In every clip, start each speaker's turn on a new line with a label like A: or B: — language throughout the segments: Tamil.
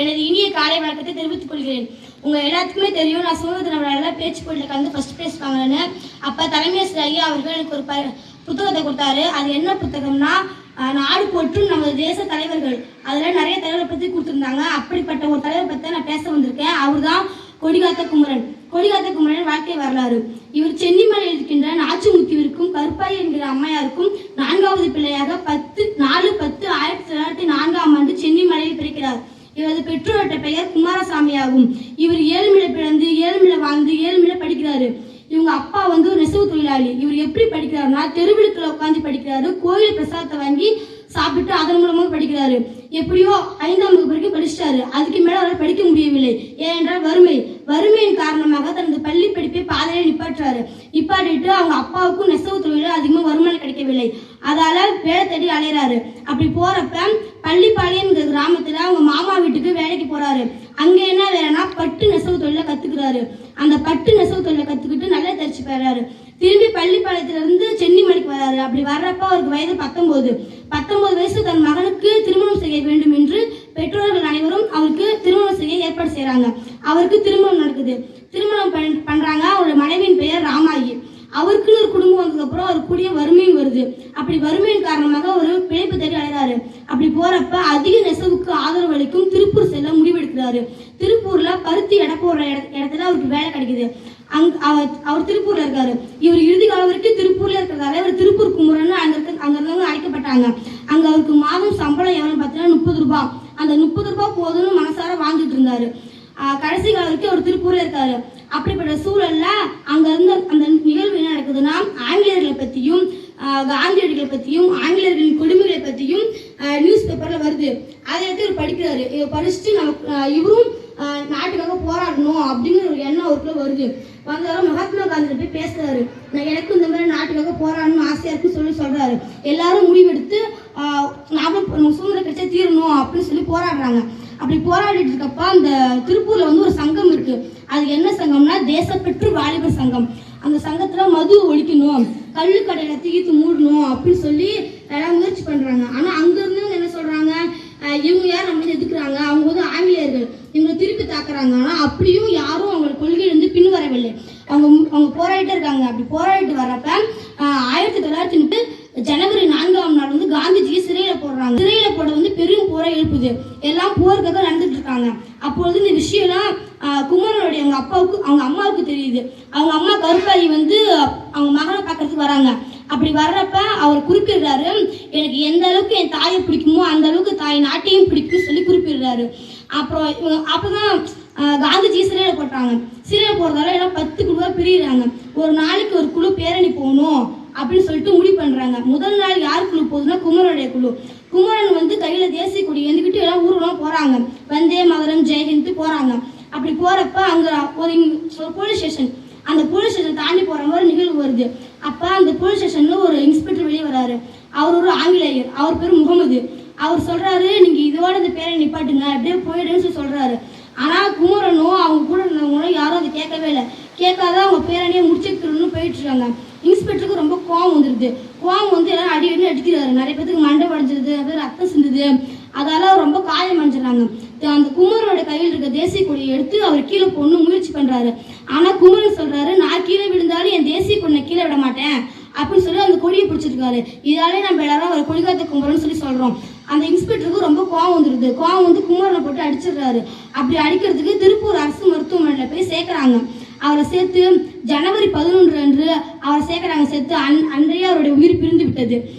A: எனது இனிய காலை வணக்கத்தை தெரிவித்துக் கொள்கிறேன். உங்க எல்லாத்துக்குமே தெரியும் நான் சுதந்திர தின பேச்சு போட்டியில் கலந்து ஃபர்ஸ்ட் ப்ரைஸ் வாங்கினேன்னு. அப்போ தலைமை ஐயா அவர்கள் எனக்கு ஒரு ப புத்தகத்தை கொடுத்தாரு. அது என்ன புத்தகம்னா நாடு போற்றும் நமது தேச தலைவர்கள். அதில் நிறைய தலைவரை பற்றி கொடுத்துருந்தாங்க. அப்படிப்பட்ட ஒரு தலைவரை பற்றி நான் பேச வந்திருக்கேன். அவர் தான் கொடிகாத்த குமரன். கொடிகாத்த குமரன் வாழ்க்கை வரலாறு. இவர் சென்னிமலையில் இருக்கின்ற நாச்சுமுத்திவிற்கும் கருப்பாய் என்கிற அம்மையாருக்கும் நான்காவது பிள்ளையாக பத்து ஆயிரத்தி தொள்ளாயிரத்தி நான்காம் ஆண்டு சென்னிமலையில் பிறக்கிறார் இவரது பெற்றோர்கிட்ட பெயர் குமாரசாமி ஆகும் இவர் ஏழ்மையில பிறந்து ஏழ்மையில வாழ்ந்து ஏழ்மையில படிக்கிறாரு. இவங்க அப்பா வந்து ஒரு நெசவு தொழிலாளி. இவர் எப்படி படிக்கிறாருன்னா தெருவிழுக்கில் உட்காந்து படிக்கிறாரு. கோயில் பிரசாதத்தை வாங்கி சாப்பிட்டு அதன் மூலமாக படிக்கிறாரு. எப்படியோ ஐந்தாம் வகுப்பு வரைக்கும் படிச்சிட்டாரு. அதுக்கு மேலே அவரால் படிக்க முடியவில்லை. ஏனென்றால் வறுமை. வறுமையின் காரணமாக தனது பள்ளி படிப்பை பாதையில நிப்பாட்டுறாரு. நிப்பாட்டிட்டு அவங்க அப்பாவுக்கும் நெசவு தொழிலும் அதிகமாக வருமானம் கிடைக்கவில்லை. அதால வேலை தேடி அலையிறாரு. அப்படி போறப்ப பள்ளிப்பாளையம் போறாரு அங்க என்ன வேலைன்னா பட்டு நெசவு தொழிலை கத்துக்கிறாரு. அந்த பட்டு நெசவு தொழிலை கத்துக்கிட்டு நல்லா தரிச்சு போயிடுறாரு திரும்பி பள்ளிப்பாளையத்துல இருந்து சென்னிமலைக்கு வராரு. அப்படி வர்றப்ப அவருக்கு வயது பத்தொன்பது. பத்தொன்பது வயசு தன் மகனுக்கு திருமணம் செய்ய வேண்டும் என்று பெற்றோர்கள் அனைவரும் அவருக்கு திருமணம் செய்ய ஏற்பாடு செய்கிறாங்க அவருக்கு திருமணம் நடக்குது. திருமணம் பண்- பண்றாங்க. அவரோட மனைவியின் பெயர் ராமாயி. அவருக்குன்னு ஒரு குடும்பம் வந்ததுக்கப்புறம் அவருக்குரிய கூடிய வறுமையும் வருது. அப்படி வறுமையின் காரணமாக ஒரு பிழைப்பு தேடி அடைகிறாரு அப்படி போகிறப்ப அதிக நெசவுக்கு ஆதரவு அளிக்கும் திருப்பூர் செல்ல முடிவெடுக்கிறாரு. திருப்பூரில் பருத்தி எடை போடுற இட- இடத்துல அவருக்கு வேலை கிடைக்குது. அங் அவர் அவர் திருப்பூரில் இருக்காரு. இவர் இறுதி காலம் வரைக்கும் திருப்பூரில் இருக்கிறதால இவர் திருப்பூர் குமரன்னு அங்கே இருக்க அங்கே இருந்தவங்க அழைக்கப்பட்டாங்க. அங்கே அவருக்கு மாதம் சம்பளம் எவ்வளோன்னு பார்த்தீங்கன்னா முப்பது ரூபாய் அந்த முப்பது ரூபாய் போதும்னு மனசார வாங்கிட்டு இருந்தாரு. கடைசி காலம் வரைக்கும் அவர் திருப்பூரில் இருக்காரு. அப்படிப்பட்ட சூழல்ல அங்க இருந்து அந்த நிகழ்வு என்ன நடக்குதுன்னா ஆங்கிலேயர்களை பத்தியும் காந்தியடிகளை பத்தியும் ஆங்கிலேயர்களின் கொடுமைகளை பத்தியும் நியூஸ் பேப்பர்ல வருது. அதை எடுத்து இவர் படிக்கிறாரு. இவர் படிச்சுட்டு நம்ம இவரும் நாட்டுக்காக போராடணும் அப்படிங்கிற ஒரு எண்ணம் அவருக்குள்ள வருது. வந்தாலும் மகாத்மா காந்தி போய் பேசுறாரு. நான் எனக்கு இந்த மாதிரி நாட்டுக்காக போராடணும்னு ஆசையா இருக்குன்னு சொல்லி சொல்றாரு. எல்லாரும் முடிவெடுத்து ஆஹ் நாம நமக்கு சுதந்திரம் கிடைச்சா தீரணும் அப்படின்னு சொல்லி போராடுறாங்க. அப்படி போராடிட்டு இருக்கப்ப அந்த திருப்பூர்ல வந்து ஒரு சங்கம் இருக்கு. அது என்ன சங்கம்னா தேசப்பற்று வாலிபர் சங்கம். அந்த சங்கத்துல மது ஒழிக்கணும் கல் கடையில தீர்த்து மூடணும் அப்படின்னு சொல்லி எல்லாம் முயற்சி பண்றாங்க. ஆனா அங்க இருந்தவங்க என்ன சொல்றாங்க? இவங்க யார் நம்ம எதுக்குறாங்க? அவங்க வந்து ஆங்கிலேயர்கள். இவங்களை திருப்பி தாக்குறாங்க. ஆனா அப்படியும் யாரும் அவங்க கொள்கையிலிருந்து பின் வரவில்லை அவங்க அவங்க போராடிட்டே இருக்காங்க. அப்படி போராடிட்டு வர்றப்ப ஆயிரத்தி தொள்ளாயிரத்தி ஜனவரி நான்காம் நாள் வந்து காந்திஜியை சிறையில் போடுறாங்க. சிறையில் போட வந்து பெரும் போரை எழுப்புது. எல்லாம் போருக்காக நடந்துட்டு இருக்காங்க. அப்பொழுது இந்த விஷயம்லாம் குமரனுடைய அவங்க அப்பாவுக்கு அவங்க அம்மாவுக்கு தெரியுது. அவங்க அம்மா கருப்பாயி வந்து அவங்க மகனை பார்க்கறதுக்கு வராங்க. அப்படி வர்றப்ப அவர் குறிப்பிடுறாரு எனக்கு எந்த அளவுக்கு என் தாயை பிடிக்குமோ அந்த அளவுக்கு தாய் நாட்டையும் பிடிக்கும்னு சொல்லி குறிப்பிடுறாரு. அப்புறம் இவங்க- அப்பதான் காந்திஜி சிறையில் போட்டாங்க. சிறையில் போடுறதால எல்லாம் பத்து குழுவா பிரியிறாங்க. ஒரு நாளைக்கு ஒரு குழு பேரணி போகணும். அப்படின்னு சொல்லிட்டு முடிவு பண்றாங்க. முதல் நாள் யார் குழு போகுதுன்னா குமரனுடைய குழு. குமரன் வந்து கையில தேசிய கொடி ஏந்திக்கிட்டு எல்லாம் ஊர்வலம் போறாங்க. வந்தே மதுரம் ஜெயஹிந்த் போறாங்க. அப்படி போறப்ப அங்க ஒரு ஒரு போலீஸ் ஸ்டேஷன் அந்த போலீஸ் ஸ்டேஷன் தாண்டி போற மாதிரி நிகழ்வு வருது. அப்ப அந்த போலீஸ் ஸ்டேஷன்ல ஒரு இன்ஸ்பெக்டர் வெளியே வராரு. அவர் ஒரு ஆங்கிலேயர். அவர் பேர் முகமது. அவர் சொல்றாரு நீங்க இதோட இந்த பேரை நிப்பாட்டுங்க. அப்படியே போயிடுன்னு சொல்லி சொல்றாரு. ஆனா குமரனும் அவங்க கூட இருந்தவங்களும் யாரும் அதை கேட்கவே இல்லை. கேட்காத அவங்க பேரணியை முடிச்சுக்கணும்னு போயிட்டு இருக்காங்க. இன்ஸ்பெக்டருக்கு ரொம்ப கோவம் வந்துடுது கோவம் வந்து எல்லாரும் அடி அடி அடிக்கிறாரு. நிறைய பேத்துக்கு மண்டை உடஞ்சிருது அப்புறம் பேர் ரத்தம் சிந்துது. அதால ரொம்ப காயம் அடைஞ்சிடறாங்க அந்த குமரனோட கையில் இருக்க தேசிய கொடியை எடுத்து அவர் கீழே பொண்ணு முயற்சி பண்றாரு. ஆனா குமரன் சொல்றாரு நான் கீழே விழுந்தாலும் என் தேசிய கொடியை கீழே விட மாட்டேன். அப்படின்னு சொல்லி அந்த கொடியை பிடிச்சிருக்காரு. இதாலே நம்ம எல்லாரும் அவர் கொடிகாத்த குமரன் சொல்லி சொல்றோம். அந்த இன்ஸ்பெக்டருக்கு ரொம்ப கோவம் வந்துடுது கோவம் வந்து குமரனை போட்டு அடிச்சிடுறாரு. அப்படி அடிக்கிறதுக்கு திருப்பூர் அரசு மருத்துவமனையில் போய் சேர்க்குறாங்க. அவரை சேர்த்து ஜனவரி பதினொன்று அன்று அவரை சேர்க்கறாங்க சேர்த்து அன் அன்றைய அவருடைய உயிர் பிரிந்து விட்டது.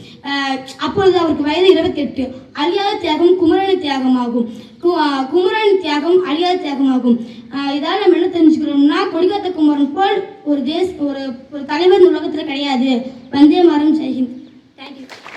A: அப்பொழுது அவருக்கு வயது இருபத்தெட்டு. அழியாத தியாகம் குமரனின் தியாகமாகும். கு- தியாகம் அழியாத தியாகமாகும். இதால் நம்ம என்ன தெரிஞ்சுக்கிறோம்னா கொடிகாத்த குமரன் போல் ஒரு தேச ஒரு ஒரு தலைவர் உலகத்தில் கிடையாது. வந்தே மாறம் ஜெய்ஹிந்த் தேங்க்யூ